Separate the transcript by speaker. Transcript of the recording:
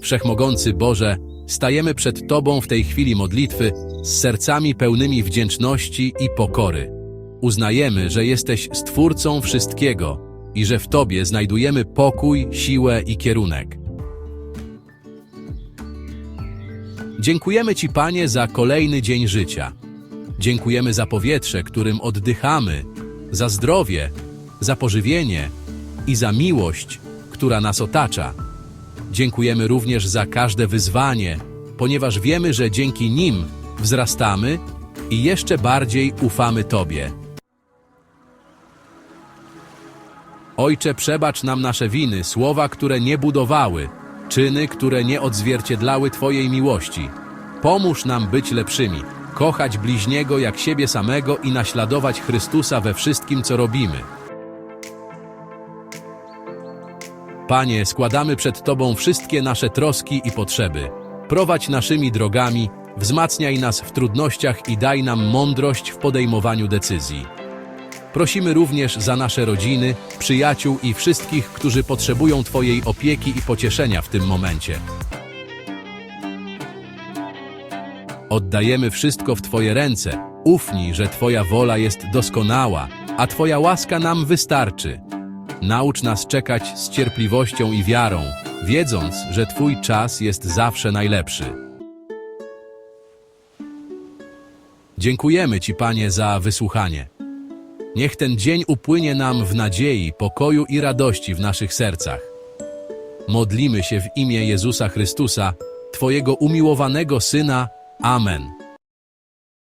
Speaker 1: Wszechmogący Boże, stajemy przed Tobą w tej chwili modlitwy z sercami pełnymi wdzięczności i pokory. Uznajemy, że jesteś Stwórcą wszystkiego i że w Tobie znajdujemy pokój, siłę i kierunek. Dziękujemy Ci, Panie, za kolejny dzień życia. Dziękujemy za powietrze, którym oddychamy, za zdrowie, za pożywienie i za miłość, która nas otacza. Dziękujemy również za każde wyzwanie, ponieważ wiemy, że dzięki nim wzrastamy i jeszcze bardziej ufamy Tobie. Ojcze, przebacz nam nasze winy, słowa, które nie budowały, czyny, które nie odzwierciedlały Twojej miłości. Pomóż nam być lepszymi, kochać bliźniego jak siebie samego i naśladować Chrystusa we wszystkim, co robimy. Panie, składamy przed Tobą wszystkie nasze troski i potrzeby. Prowadź naszymi drogami, wzmacniaj nas w trudnościach i daj nam mądrość w podejmowaniu decyzji. Prosimy również za nasze rodziny, przyjaciół i wszystkich, którzy potrzebują Twojej opieki i pocieszenia w tym momencie. Oddajemy wszystko w Twoje ręce. Ufnij, że Twoja wola jest doskonała, a Twoja łaska nam wystarczy. Naucz nas czekać z cierpliwością i wiarą, wiedząc, że Twój czas jest zawsze najlepszy. Dziękujemy Ci, Panie, za wysłuchanie. Niech ten dzień upłynie nam w nadziei, pokoju i radości w naszych sercach. Modlimy się w imię Jezusa Chrystusa, Twojego umiłowanego Syna. Amen.